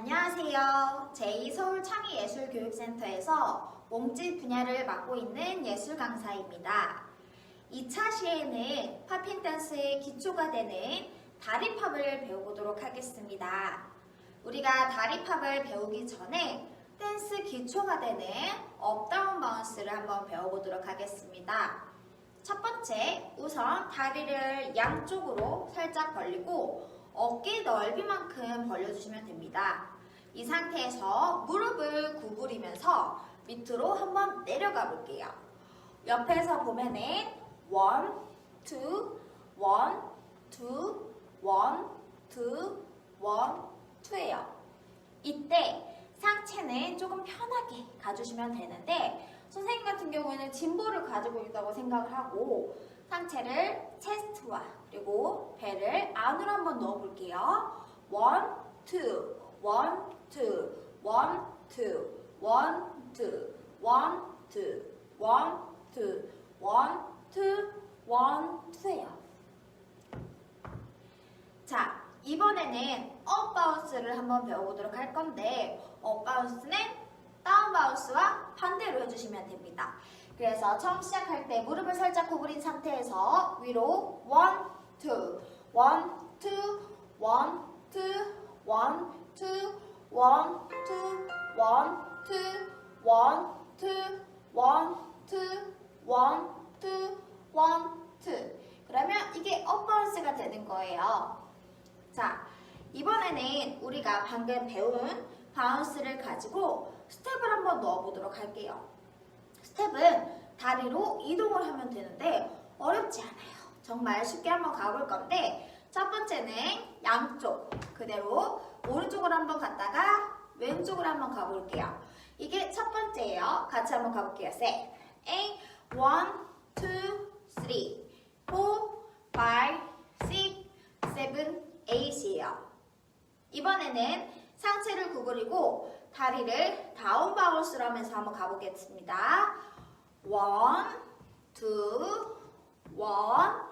안녕하세요. 제2서울창의예술교육센터에서 몸짓 분야를 맡고 있는 예술 강사입니다. 2차 시에는 팝핀 댄스의 기초가 되는 다리팝을 배워보도록 하겠습니다. 우리가 다리팝을 배우기 전에 댄스 기초가 되는 업다운 바운스를 한번 배워보도록 하겠습니다. 첫 번째, 우선 다리를 양쪽으로 살짝 벌리고 어깨 넓이만큼 벌려주시면 됩니다. 이 상태에서 무릎을 구부리면서 밑으로 한번 내려가 볼게요. 옆에서 보면은 원, 투, 원, 투, 원, 투, 원, 투예요. 이때 상체는 조금 편하게 가주시면 되는데 선생님 같은 경우에는 짐볼을 가지고 있다고 생각을 하고 상체를 체스트와 그리고 배를 안으로 한번 넣어볼게요. 원, 투, 원, 투, 원, 투, 원, 투, 원, 투, 원, 투, 원, 투, 원, 투예요. 자, 이번에는 업 바운스를 한번 배워보도록 할 건데 업 바운스는 다운 바운스와 반대로 해주시면 됩니다. 그래서 처음 시작할 때 무릎을 살짝 구부린 상태에서 위로 투, 원, 투, 원, 투, 원, 투, 원, 투, 원, 투. 그러면 이게 업 바운스가 되는 거예요. 자, 이번에는 우리가 방금 배운 바운스를 가지고 스텝을 한번 넣어보도록 할게요. 스텝은 다리로 이동을 하면 되는데 어렵지 않아요. 정말 쉽게 한번 가볼 건데 첫 번째는 양쪽 그대로 오른쪽으로 한번 갔다가 왼쪽으로 한번 가볼게요. 이게 첫 번째예요. 같이 한번 가볼게요. 셋, 에이, 원, 투, 쓰리, 포, 파이, 식, 세븐, 에잇이에요. 이번에는 상체를 구부리고 다리를 다운 바운스로 하면서 한번 가보겠습니다. 원, 투, 원,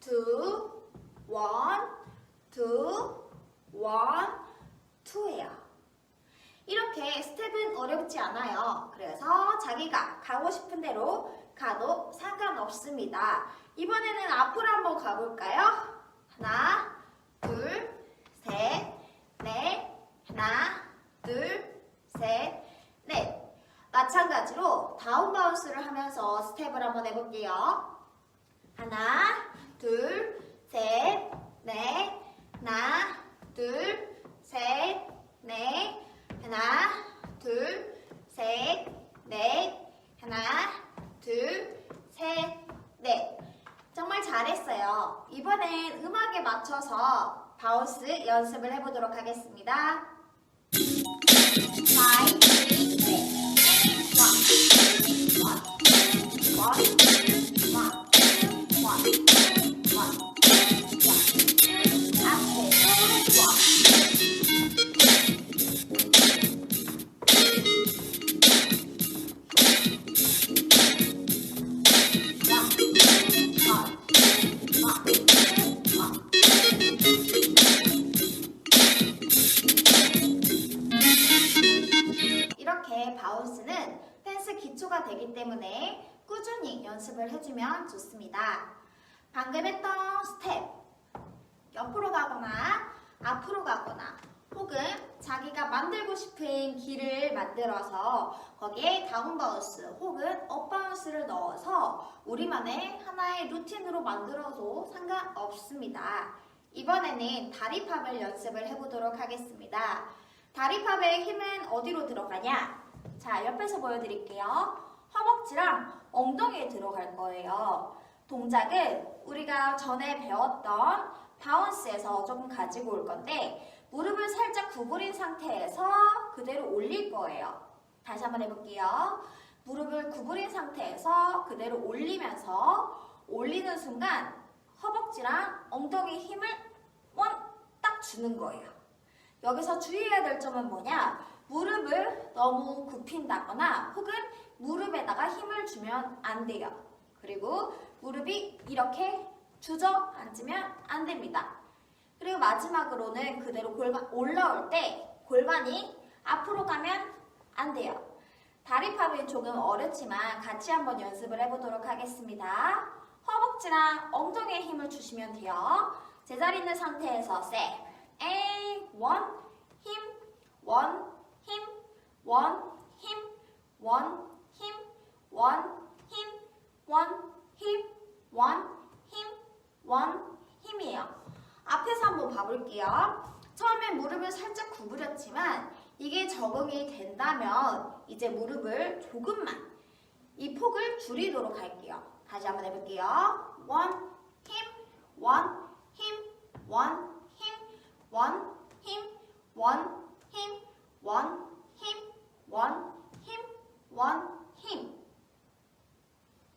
투, 원, 투, 원, 투예요. 이렇게 스텝은 어렵지 않아요. 그래서 자기가 가고 싶은 대로 가도 상관없습니다. 이번에는 앞으로 한번 가볼까요? 하나, 둘, 셋, 넷, 하나, 둘, 셋, 넷. 마찬가지로 다운 바운스를 하면서 스텝을 한번 해볼게요. 하나, 둘, 셋, 넷, 하나, 둘, 셋, 넷, 하나, 둘, 셋, 넷, 하나, 둘, 셋, 넷. 정말 잘했어요. 이번엔 음악에 맞춰서 바운스 연습을 해보도록 하겠습니다. 기초가 되기 때문에 꾸준히 연습을 해주면 좋습니다. 방금 했던 스텝, 옆으로 가거나 앞으로 가거나 혹은 자기가 만들고 싶은 길을 만들어서 거기에 다운 바운스 혹은 업 바운스를 넣어서 우리만의 하나의 루틴으로 만들어도 상관없습니다. 이번에는 다리팝을 연습을 해보도록 하겠습니다. 다리팝의 힘은 어디로 들어가냐? 자, 옆에서 보여드릴게요. 허벅지랑 엉덩이에 들어갈 거예요. 동작은 우리가 전에 배웠던 바운스에서 조금 가지고 올 건데 무릎을 살짝 구부린 상태에서 그대로 올릴 거예요. 다시 한번 해볼게요. 무릎을 구부린 상태에서 그대로 올리면서 올리는 순간 허벅지랑 엉덩이 힘을 원 딱 주는 거예요. 여기서 주의해야 될 점은 뭐냐? 무릎을 너무 굽힌다거나 혹은 무릎에다가 힘을 주면 안 돼요. 그리고 무릎이 이렇게 주저앉으면 안 됩니다. 그리고 마지막으로는 그대로 골반 올라올 때 골반이 앞으로 가면 안 돼요. 다리 팝은 조금 어렵지만 같이 한번 연습을 해보도록 하겠습니다. 허벅지랑 엉덩이에 힘을 주시면 돼요. 제자리 있는 상태에서 셋, 에이, 원, 힘, 원, 힘, 원, 힘, 원, 힘, 원, 힘, 원, 힘, 원, 힘, 원, 힘이에요. 앞에서 한번 봐볼게요. 처음에 무릎을 살짝 구부렸지만 이게 적응이 된다면 이제 무릎을 조금만 이 폭을 줄이도록 할게요. 다시 한번 해볼게요. 원, 힘, 원, 힘, 원, 힘, 원, 힘, 원, 힘, 원, 힘, 원, 힘, 원, 힘.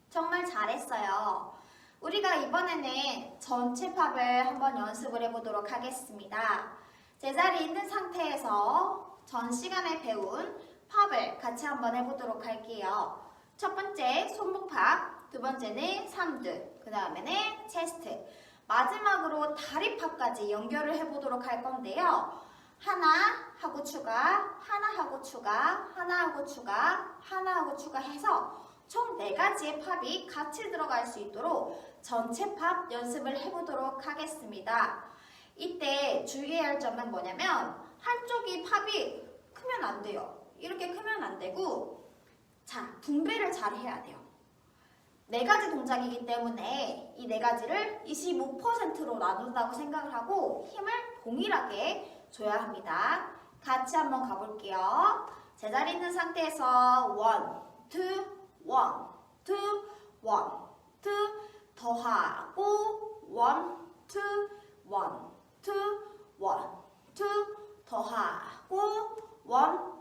정말 잘했어요. 우리가 이번에는 전체 팝을 한번 연습을 해보도록 하겠습니다. 제자리에 있는 상태에서 전 시간에 배운 팝을 같이 한번 해보도록 할게요. 첫 번째 손목 팝, 두 번째는 삼두, 그 다음에는 체스트, 마지막으로 다리 팝까지 연결을 해보도록 할 건데요. 하나 하고 추가, 하나 하고 추가, 하나 하고 추가, 하나 하고 추가해서 총네 가지의 팝이 같이 들어갈 수 있도록 전체 팝 연습을 해보도록 하겠습니다. 이때 주의해야 할 점은 뭐냐면 한쪽이 팝이 크면 안 돼요. 이렇게 크면 안 되고 자 분배를 잘 해야 돼요. 네 가지 동작이기 때문에 이 네 가지를 25%로 나눈다고 생각을 하고 힘을 동일하게 줘야 합니다. 같이 한번 가볼게요. 제자리 있는 상태에서 원, 투, 원, 투, 원, 투, 더하고 원, 투, 원, 투, 원, 투, 더하고 원,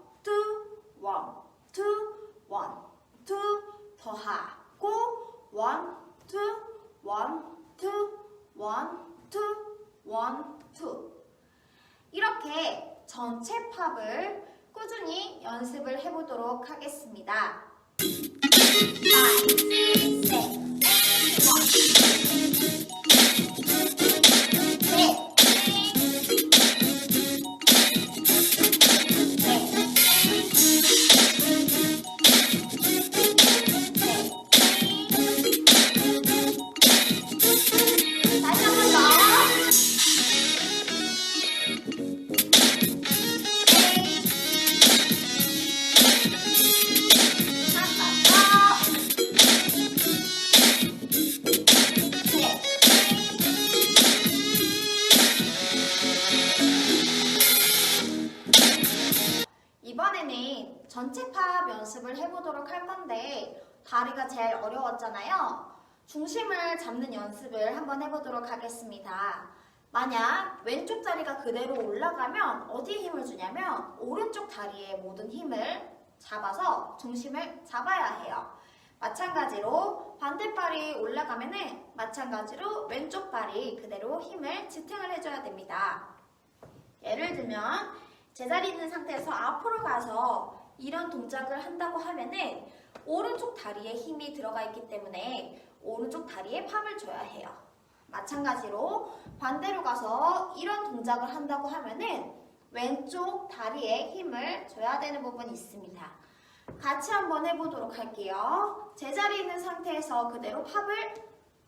이렇게 전체 팝을 꾸준히 연습을 해보도록 하겠습니다. 5, 6, 7, 8, 9, 10 해보도록 할 건데 다리가 제일 어려웠잖아요. 중심을 잡는 연습을 한번 해보도록 하겠습니다. 만약 왼쪽 다리가 그대로 올라가면 어디에 힘을 주냐면 오른쪽 다리에 모든 힘을 잡아서 중심을 잡아야 해요. 마찬가지로 반대발이 올라가면 은 마찬가지로 왼쪽 발이 그대로 힘을 지탱을 해줘야 됩니다. 예를 들면 제자리 있는 상태에서 앞으로 가서 이런 동작을 한다고 하면은 오른쪽 다리에 힘이 들어가 있기 때문에 오른쪽 다리에 팝을 줘야 해요. 마찬가지로 반대로 가서 이런 동작을 한다고 하면은 왼쪽 다리에 힘을 줘야 되는 부분이 있습니다. 같이 한번 해보도록 할게요. 제자리에 있는 상태에서 그대로 팝을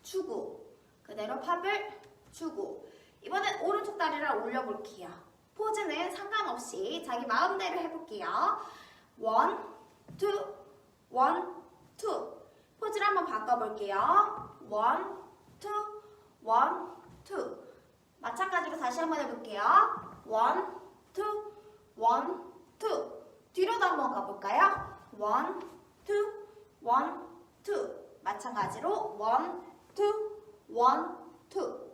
주고 그대로 팝을 주고 이번엔 오른쪽 다리를 올려볼게요. 포즈는 상관없이 자기 마음대로 해볼게요. 원, 투, 원, 투. 포즈를 한번 바꿔볼게요. 원, 투, 원, 투. 마찬가지로 다시 한번 해볼게요. 원, 투, 원, 투. 뒤로도 한번 가볼까요? 원, 투, 원, 투. 마찬가지로 원, 투, 원, 투.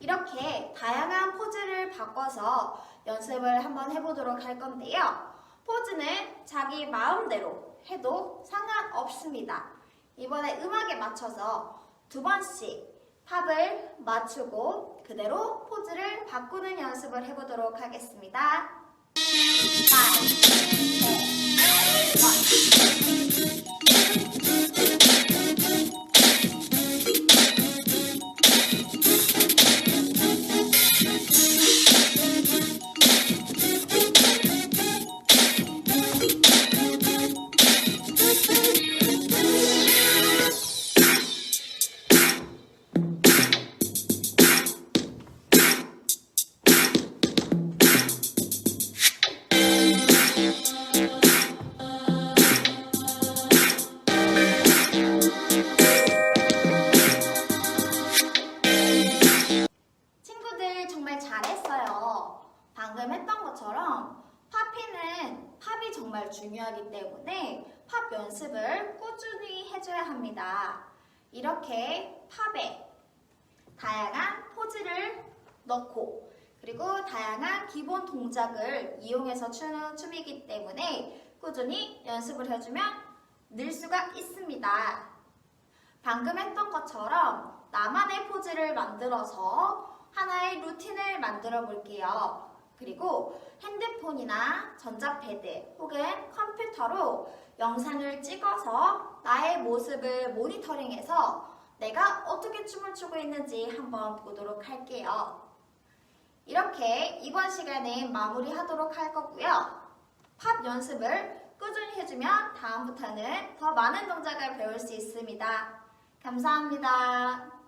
이렇게 다양한 포즈를 바꿔서 연습을 한번 해보도록 할 건데요. 포즈는 자기 마음대로 해도 상관없습니다. 이번에 음악에 맞춰서 두 번씩 팝을 맞추고 그대로 포즈를 바꾸는 연습을 해보도록 하겠습니다. 5, 넣고 그리고 다양한 기본 동작을 이용해서 추는 춤이기 때문에 꾸준히 연습을 해주면 늘 수가 있습니다. 방금 했던 것처럼 나만의 포즈를 만들어서 하나의 루틴을 만들어 볼게요. 그리고 핸드폰이나 전자패드 혹은 컴퓨터로 영상을 찍어서 나의 모습을 모니터링해서 내가 어떻게 춤을 추고 있는지 한번 보도록 할게요. 이렇게 이번 시간은 마무리하도록 할 거고요. 팝 연습을 꾸준히 해주면 다음부터는 더 많은 동작을 배울 수 있습니다. 감사합니다.